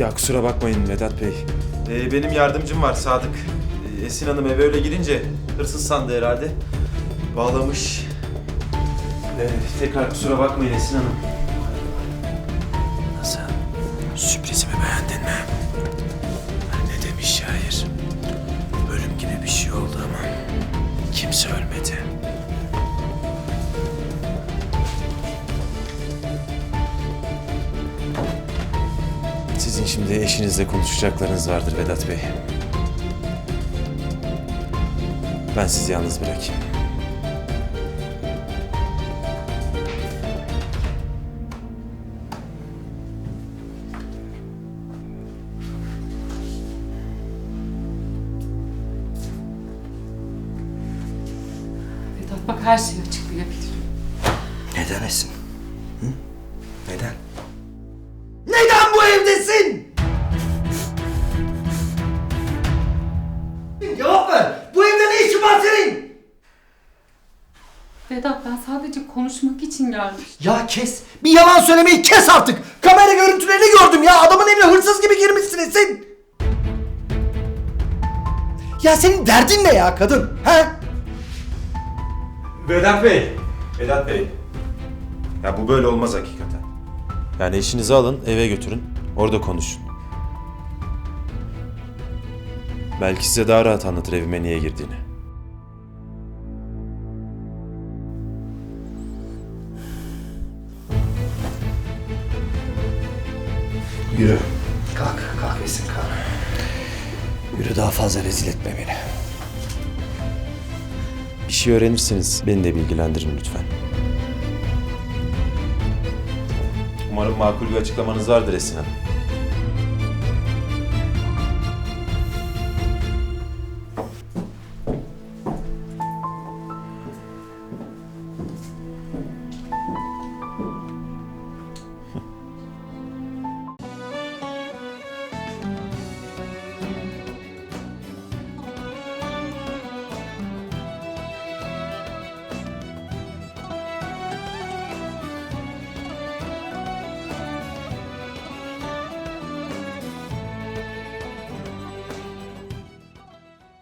Ya kusura bakmayın Vedat Bey. Ee, benim yardımcım var Sadık. Ee, Esin Hanım eve öyle girince hırsız sandı herhalde. Bağlamış. Ee, tekrar kusura bakmayın Esin Hanım. Nasıl? Sürprizimi beğendin mi? Ne demiş şair? Ölüm gibi bir şey oldu ama kimse ölmedi. Sizin şimdi eşinizle konuşacaklarınız vardır Vedat Bey. Ben sizi yalnız bırakayım. Vedat bak her şeyi açıklayabilirim. Neden Esin? Hı? Neden? Evdesin? Cevap ver. Bu evde ne işin var senin? Vedat ben sadece konuşmak için gelmiştim. Ya kes. Bir yalan söylemeyi kes artık. Kamera görüntülerini gördüm ya. Adamın evine hırsız gibi girmişsin Esin. Ya senin derdin ne ya kadın? He? Vedat Bey. Vedat Bey. Ya bu böyle olmaz hakikaten. Yani eşinizi alın eve götürün. Orada konuşun. Belki size daha rahat anlatır evime niye girdiğini. Yürü. Kalk. Kalk Esin kalk. Yürü daha fazla rezil etme beni. Bir şey öğrenirseniz beni de bilgilendirin lütfen. Umarım makul bir açıklamanız vardır Esin Hanım.